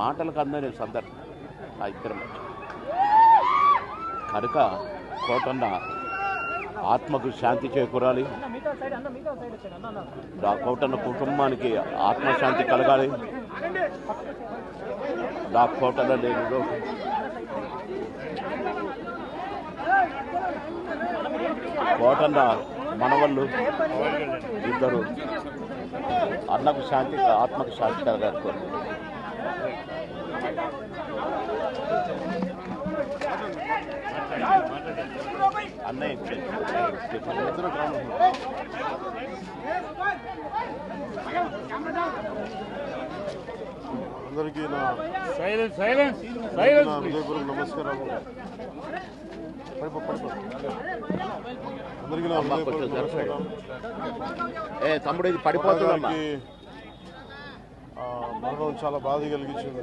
మాటలకు అందని సందర్భం. ఆ కనుక కోటన్న ఆత్మకు శాంతి చేకూరాలి. ఆ కోటన్న కుటుంబానికి ఆత్మశాంతి కలగాలి. నా కోటన్న నేను కోటన్న మనవళ్ళు ఇద్దరు అన్నకు శాంతి ఆత్మకు శాంతి కలగాలి. అన్నయ్య ఇద్దరు కావాలి. అందరికీ నా సైలెన్స్ సైలెన్స్ నా సైలెన్స్ హృదయపూర్వక నమస్కారాలు. అందరికీ నా అమ్మా, హృదయపూర్వక ఏ తమ్ముడు ఇది ఆ, మరణం చాలా బాధ కలిగించింది.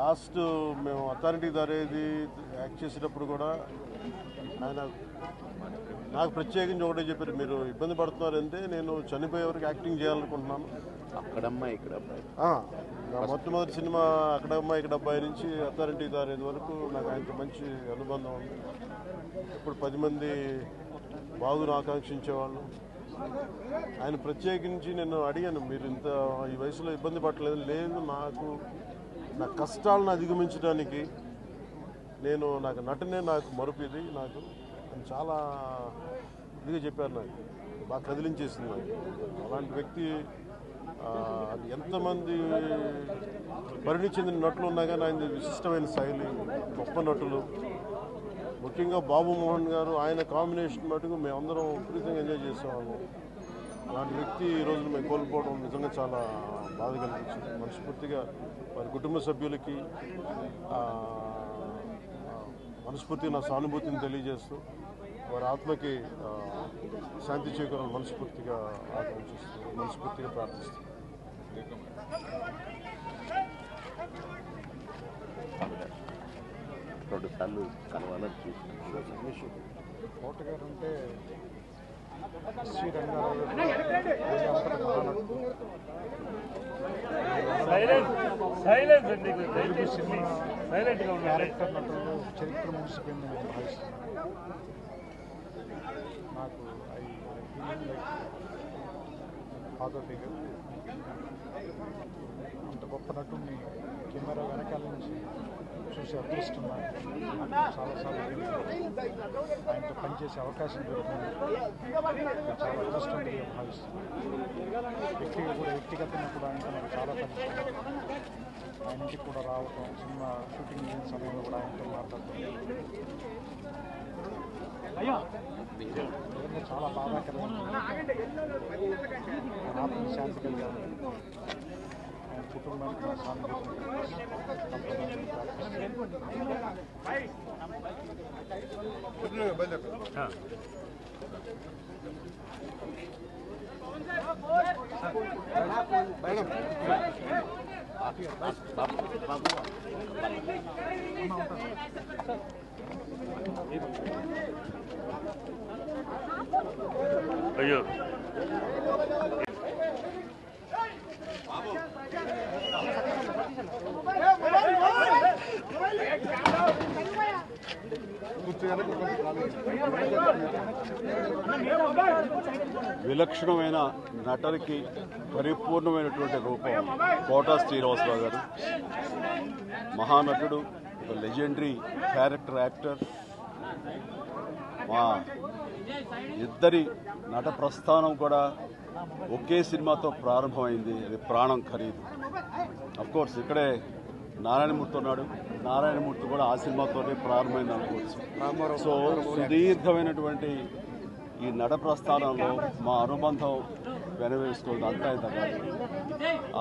లాస్ట్ మేము అథారిటీ దారేది యాక్ట్ చేసేటప్పుడు కూడా ఆయన నాకు ప్రత్యేకించి ఒకటే చెప్పారు మీరు ఇబ్బంది పడుతున్నారంటే నేను చనిపోయే వరకు యాక్టింగ్ చేయాలనుకుంటున్నాను. అక్కడమ్మా ఇక్కడ నా మొట్టమొదటి సినిమా అక్కడ అమ్మాయి ఇక్కడ అబ్బాయి నుంచి అథారిటీ దారేది వరకు నాకు ఆయనతో మంచి అనుబంధం ఉంది. ఇప్పుడు పది మంది బాగును ఆకాంక్షించేవాళ్ళు. ఆయన ప్రత్యేకించి నేను అడిగాను మీరు ఇంత ఈ వయసులో ఇబ్బంది పడలేదు లేదు నాకు నా కష్టాలను అధిగమించడానికి నేను నాకు నటనే నాకు మరుపు నాకు చాలా ఇదిగా చెప్పారు నాకు. బాగా కదిలించేసింది నాకు. అలాంటి వ్యక్తి అది ఎంతమంది పరిణి చెందిన నటులు ఉన్నా కానీ ఆయన విశిష్టమైన శైలి గొప్ప నటులు. ముఖ్యంగా బాబు మోహన్ గారు ఆయన కాంబినేషన్ మటుకు మేమందరం విపరీతంగా ఎంజాయ్ చేసేవాళ్ళం. అలాంటి వ్యక్తి ఈ రోజు మేము కోల్పోవడం నిజంగా చాలా బాధ కలిగించింది. మనస్ఫూర్తిగా వారి కుటుంబ సభ్యులకి మనస్ఫూర్తిగా నా సానుభూతిని తెలియజేస్తూ వారి ఆత్మకి శాంతి చేకూరాలని మనస్ఫూర్తిగా ఆకాంక్షిస్తూ మనస్ఫూర్తిగా ప్రార్థిస్తున్నాను రెండు సార్లు కలవాలని చూసి కోటగారు అంటే క్యారెక్టర్ నటులు చరిత్ర ముగిసిపోయింది నేను భావిస్తున్నాను నాకు ఐ ఫాదర్ ఫిగర్ అంత గొప్ప నటుని కెమెరా వెనకాల నుంచి చూసే అదృష్టం నాకు. చాలాసార్లు ఆయనతో పనిచేసే అవకాశం దొరికింది. చాలా అదృష్టం భావిస్తున్నాను. వ్యక్తిగా కూడా వ్యక్తిగతంగా కూడా ఆయనతో నాకు చాలా పరిచయం ఆయన ఇంటికి కూడా రావటం సినిమా షూటింగ్ చేసిన సమయంలో కూడా ఆయనతో మాట్లాడటం. చాలా బాధాకరంగా శాంతి కలిగాను కుటుంబానికి నా సానుభూతిని తప్పదని ప్రార్థిస్తున్నాను. అయ్యో విలక్షణమైన నటనకి పరిపూర్ణమైనటువంటి రూపం కోటా శ్రీనివాసరావు గారు. మహానటుడు ఒక లెజెండరీ క్యారెక్టర్ యాక్టర్ మా ఇద్దరి నట ప్రస్థానం కూడా ఒకే సినిమాతో ప్రారంభమైంది. అది ప్రాణం ఖరీదు. అఫ్కోర్స్ ఇక్కడే నారాయణమూర్తి ఉన్నాడు. నారాయణమూర్తి కూడా ఆ సినిమాతోనే ప్రారంభమైంది అనుకోవచ్చు సో సుదీర్ఘమైనటువంటి ఈ నట ప్రస్థానంలో మా అనుబంధం వెనవేసుకోవడం అంతా ఇంత కాదు.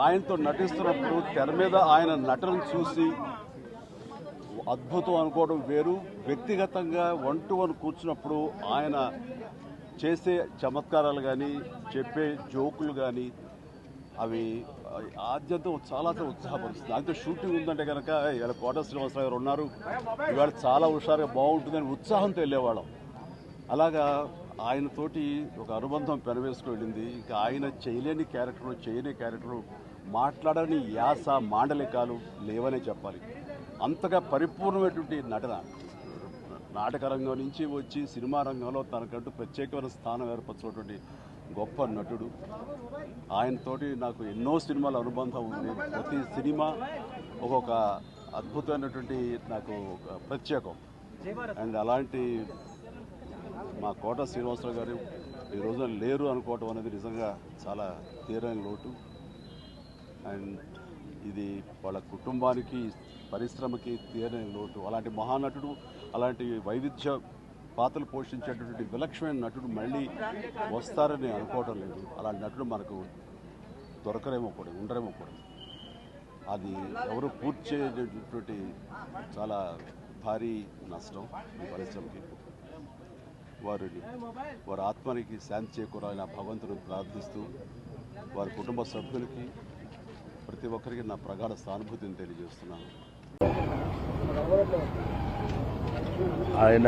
ఆయనతో నటిస్తున్నప్పుడు తెర మీద ఆయన నటన చూసి అద్భుతం అనుకోవడం వేరు. వ్యక్తిగతంగా వన్ టు వన్ కూర్చున్నప్పుడు ఆయన చేసే చమత్కారాలు కానీ చెప్పే జోకులు కానీ అవి ఆద్యంతో చాలా ఉత్సాహపరుస్తుంది. దాంతో షూటింగ్ ఉందంటే కనుక ఇలా కోట శ్రీనివాసరావు గారు ఉన్నారు. ఇవాళ చాలా హుషారుగా బాగుంటుందని ఉత్సాహంతో వెళ్ళేవాళ్ళం. అలాగా ఆయనతోటి ఒక అనుబంధం పెనవేసుకు వెళ్ళింది. ఇంకా ఆయన చేయలేని క్యారెక్టర్లు చేయని క్యారెక్టర్లు మాట్లాడని యాస మాండలికాలు లేవనే చెప్పాలి. అంతగా పరిపూర్ణమైనటువంటి నటన. నాటక రంగం నుంచి వచ్చి సినిమా రంగంలో తనకంటూ ప్రత్యేకమైన స్థానం ఏర్పరచినటువంటి గొప్ప నటుడు. ఆయనతోటి నాకు ఎన్నో సినిమాల అనుబంధం ఉంది. ప్రతి సినిమా ఒక్కొక్క అద్భుతమైనటువంటి నాకు ఒక ప్రత్యేకం. అండ్ అలాంటి మా కోట శ్రీనివాసరావు గారు ఈ రోజున లేరు అనుకోవటం అనేది నిజంగా చాలా తీరని లోటు. అండ్ ఇది వాళ్ళ కుటుంబానికి పరిశ్రమకి తీరని లోటు. అలాంటి మహానటుడు అలాంటి వైవిధ్య పాత్రలు పోషించేటటువంటి విలక్షణమైన నటుడు మళ్ళీ వస్తారని అనుకోవటం లేదు. అలాంటి నటుడు మనకు దొరకరేమో కూడా ఉండరేమో కూడా. అది ఎవరు పూర్తి చేయటువంటి చాలా భారీ నష్టం ఈ పరిశ్రమకి. వారిని వారి ఆత్మనికి శాంతి చేకూరాలని ఆ భగవంతుని ప్రార్థిస్తూ వారి కుటుంబ సభ్యులకి ప్రతి ఒక్కరికి నా ప్రగాఢ సానుభూతిని తెలియజేస్తున్నాను. ఆయన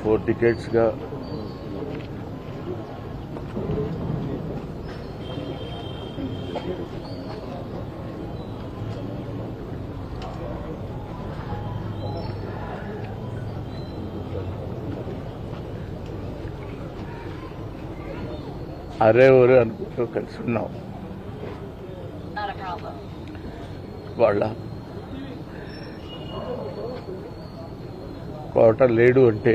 ఫోర్ టికెట్స్గా అరే ఒరే అనుకుంటూ కలిసి ఉన్నాం. వాళ్ళ కోట లేడు అంటే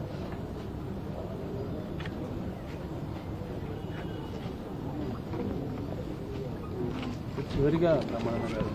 చివరిగా రమణ గారు